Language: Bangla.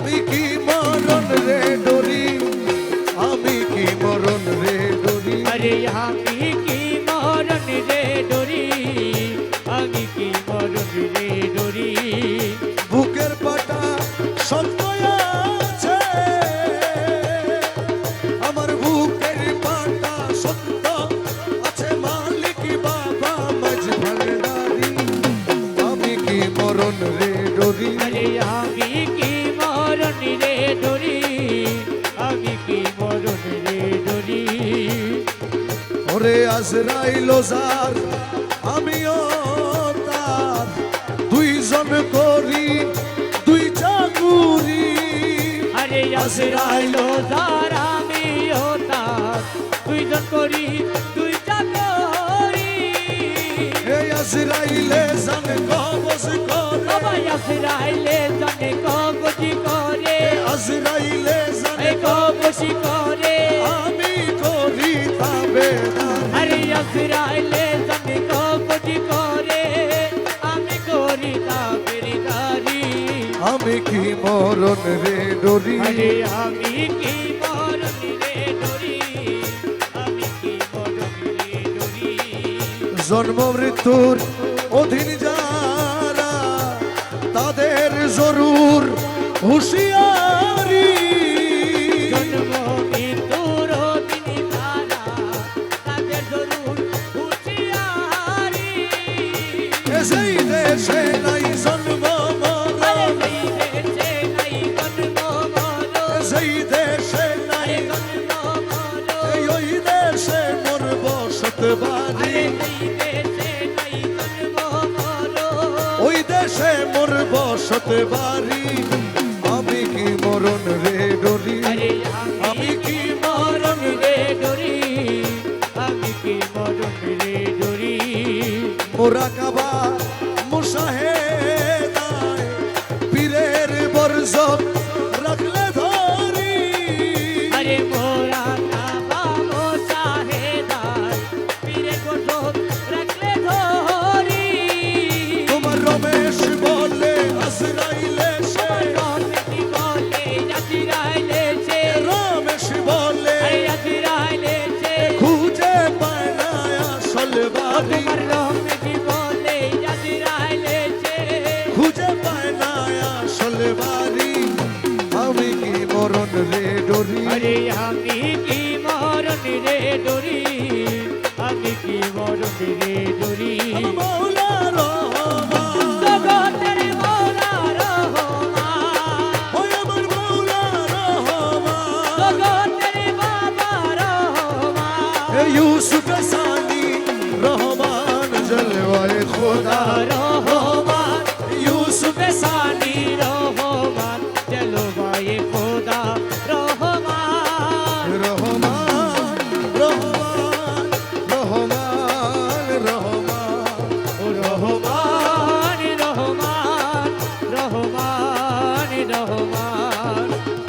আমি কি মরণ রে ডরি? আমি কি মরণ রে ডরি? আরে আমি কি মরণ রে ডরি? আমি কি মরণ রে ডরি? বুকের পাটা সত্য আছে। আমার বুকের পাটা সত্য আছে মালিক বাবা মাঝ ভান্ডারি আমি কি মরণ রে ডরি? আরে আমি কি মরণ রে ডরি আমি কি মরণ রে ডরি ওরে আজরাইল যার আমিও তার। দুইজন করি দুই চাকুরি আরে আসরাইলো যার আমি তার। দুইজন করি দুই চাকরি এই আজরাইলে জানে কবজ করে। সবাই আসরাইলে জানে কগজি করে। আজরাইলে জানে এই করে আমি করি তবে আরে আসরাইলে জানে কগজি করে আমি করি কি মরণ রে ডরি? আরে আমি কি মরণ রে ডরি? আমি কি মরণ রে ডরি? জন্ম মৃত্যুর অধীন যারা তাদের জরুর হুঁশিয়ারি ওই দেশে মোর বসত বাড়ি মোরাকাবা মুশাহেদায় ডরি? আরে আমি কি মরণ রে ডরি? আমি কি মরণ রে ডরি? মৌলা রহমান জগতের خدا را.